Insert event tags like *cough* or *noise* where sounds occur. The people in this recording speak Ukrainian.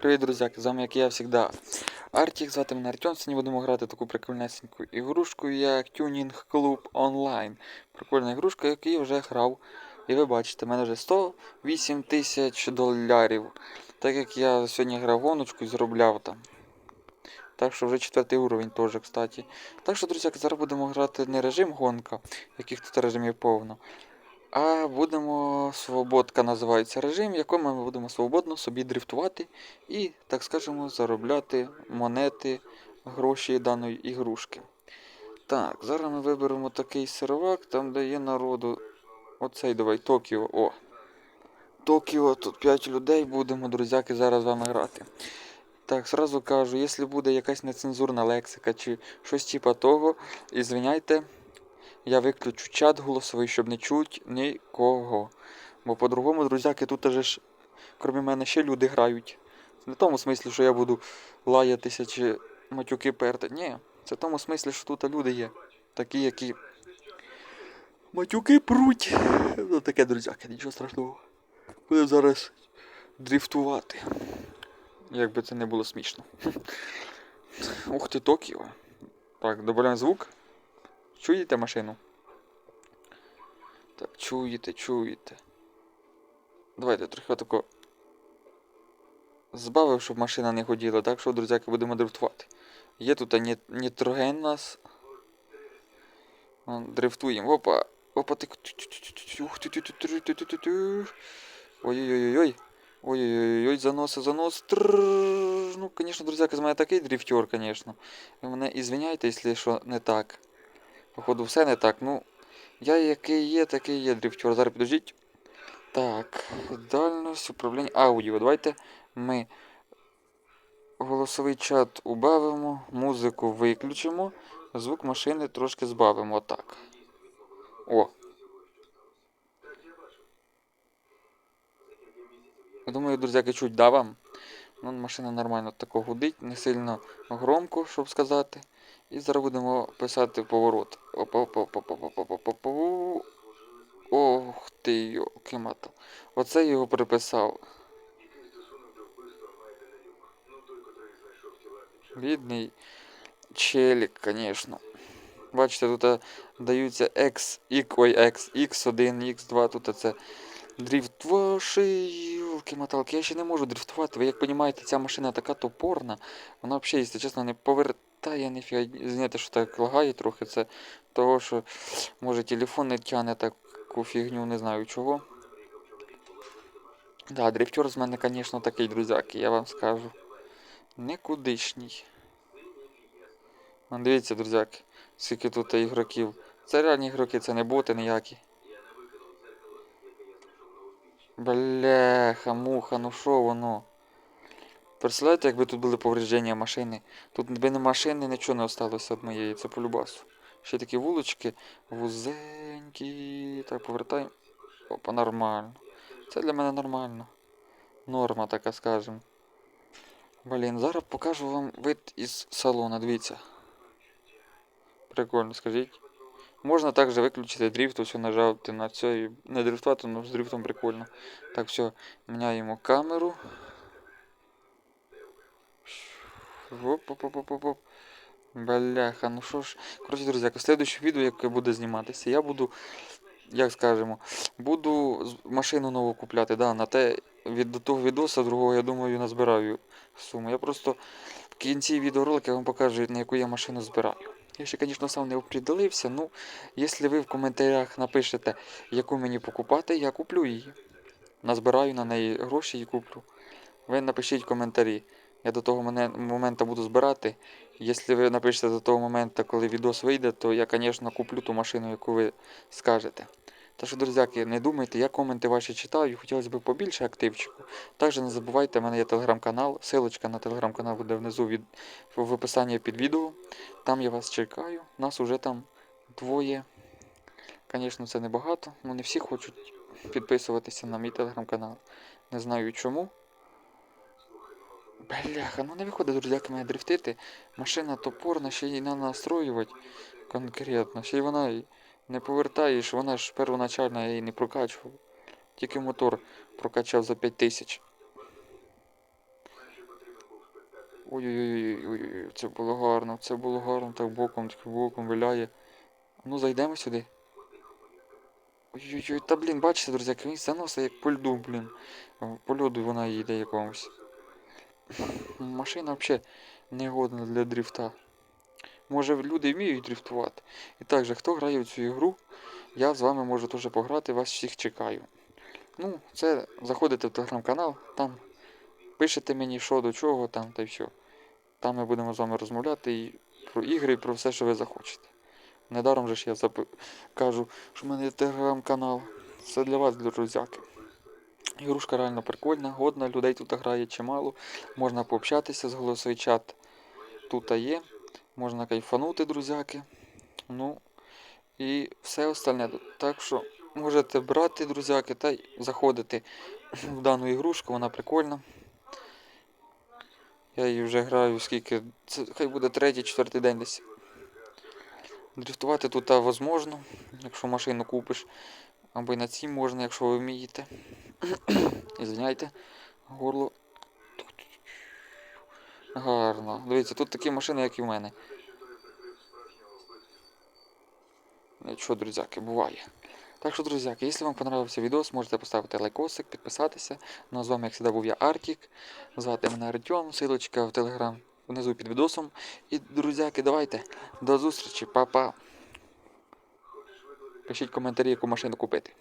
Привіт, друзяки, з вами як я завжди. Артік, звати мене Артем. Сьогодні будемо грати таку прикольнесеньку ігрушку, як Tuning Club Online. Прикольна ігрушка, яку я вже грав. І ви бачите, в мене вже 108 тисяч доларів. Так як я сьогодні грав гоночку і заробляв там. Так що вже четвертий уровень теж, кстати. Так що, друзяки, зараз будемо грати не режим гонка, яких тут режимів повно. А будемо свободка називається режим, в якому ми будемо свободно собі дрифтувати і, так скажемо, заробляти монети, гроші даної ігрушки. Так, зараз ми виберемо такий сервак, там де є народу. Оцей давай, Токіо. О. Токіо, тут 5 людей будемо, друзяки, зараз з вами грати. Так, сразу кажу, якщо буде якась нецензурна лексика чи щось типа того, і звиняйте, я виключу чат голосовий, щоб не чуть нікого. Бо по-другому, друзяки, тут же ж, крім мене, ще люди грають. Не в тому смислі, що я буду лаятися чи матюки перти. Ні, це в тому смислі, що тут люди є. Такі, які. Матюки пруть. Ну таке, друзяки, нічого страшного. Будемо зараз дрифтувати. Як би це не було смішно. Ух ти, Токіо. Так, додаємо звук. Чуєте машину? Так, чуєте, чуєте. Давайте трохи тако збавив, щоб машина не ходіла, так що, друзяки, будемо дрифтувати. Є тут ні- нітроген нас. Дрифтуємо. Опа. Опа, ти. Ой-ой-ой-ой. Ой-ой-ой, занос, занос. Ну, звісно, друзяки, з мене такий дрифтер, звісно. Мене ізвиняйте, якщо не так. Походу, все не так. Ну, я який є, такий є дрифтер. Зараз підождіть. Так, дальність управління аудіо. Давайте ми голосовий чат убавимо, музику виключимо, звук машини трошки збавимо. Отак. О. Думаю, друзяки, чуть да вам. Ну, машина нормально тако гудить, не сильно громко, щоб сказати. І зараз будемо писати поворот. Ох ти йоки мата. Оце його переписав. Бідний челік, звісно. Бачите, тут е, даються X, X, X, X1, X2, тут це дрифт ваші юлки моталки. Я ще не можу дрифтувати. Ви як розумієте, ця машина така топорна. Вона взагалі, якщо чесно, не повертає ніфіга. Знаєте, що так лагає трохи. Це того, що може телефон не тягне таку фігню, не знаю чого. Да, дрифтер з мене, звісно, такий, друзяки, я вам скажу. Никудишній. Вон, Дивіться, друзяки, скільки тут ігроків. Це реальні ігроки, це не боти ніякі. Бляха, муха, ну що воно? Представляєте, якби тут були повреждення машини? Тут би не машини, нічого не осталося від моєї, це полюбасу. Ще такі вулочки вузенькі. Так, повертаємо. Опа, нормально. Це для мене нормально. Норма така, скажем. Блін, зараз покажу вам вид із салона, дивіться. Прикольно, скажіть. Можна також виключити дрифт, ось нажати на це і не дрифтувати, але з дрифтом прикольно. Так, все, міняємо камеру. Оп-оп-оп-оп-оп. Бляха, ну що ж. Коротше, друзі, в следующее відео, яке буде зніматися, я буду, як скажемо, буду машину нову купляти. Да, на те, від до того відоса другого, я думаю, назбираю суму. Я просто в кінці відеоролика вам покажу, на яку я машину збираю. Я ще, звісно, сам не оприділився, ну, якщо ви в коментарях напишете, яку мені покупати, я куплю її. Назбираю на неї гроші і куплю. Ви напишіть коментарі. Я до того моменту буду збирати. Якщо ви напишете до того моменту, коли відос вийде, то я, звісно, куплю ту машину, яку ви скажете. Так що, друзяки, не думайте, я коменти ваші читаю, хотілося б побільше активчику. Також не забувайте, в мене є телеграм-канал, силочка на телеграм-канал буде внизу від, в описанні під відео. Там я вас чекаю. Нас уже там двоє. Звісно, це небагато, але не всі хочуть підписуватися на мій телеграм-канал. Не знаю чому. Бляха, ну не виходить, друзяки, мене дрифтити. Машина топорна, ще її треба настроювати конкретно. Ще й вона й не повертаєш, вона ж первоначально я її не прокачував. Тільки мотор прокачав за 5000. Ой-ой-ой, це було гарно, це було гарно, так боком, так боком виляє. Ну, зайдемо сюди. Ой-ой-ой, та блін, бачите, друзі, він заносить як по льду, блін. По льоду вона їде якомусь. Машина взагалі не годна для дрифта. Може люди вміють дрифтувати. І так же, хто грає в цю ігру, я з вами можу теж пограти, вас всіх чекаю. Ну, це заходите в телеграм-канал, там пишете мені, що до чого, там та й все. Там ми будемо з вами розмовляти і про ігри, і про все, що ви захочете. Недаром же ж я зап... кажу, що в мене є телеграм-канал. Це для вас, для друзяки. Ігрушка реально прикольна, годна, людей тут грає чимало. Можна пообщатися з голосовий чат. Тут є. Можна кайфанути, друзяки. Ну і все остальне. Так що можете брати, друзяки, та й заходити в дану ігрушку, вона прикольна. Я її вже граю скільки. Це хай буде третій, четвертий день десь. Дрифтувати тут а, возможно, якщо машину купиш. Або й на цій можна, якщо ви вмієте. *coughs* Ізвиняйте, горло. Гарно. Дивіться, тут такі машини, як і в мене. Нічого, друзяки, буває. Так що, друзяки, якщо вам понравився відос, можете поставити лайкосик, підписатися. Ну а з вами, як завжди, був я Артік. Звати мене Артем, силочка в телеграм внизу під відосом. І, друзяки, давайте. До зустрічі, па-па. Пишіть коментарі, яку машину купити.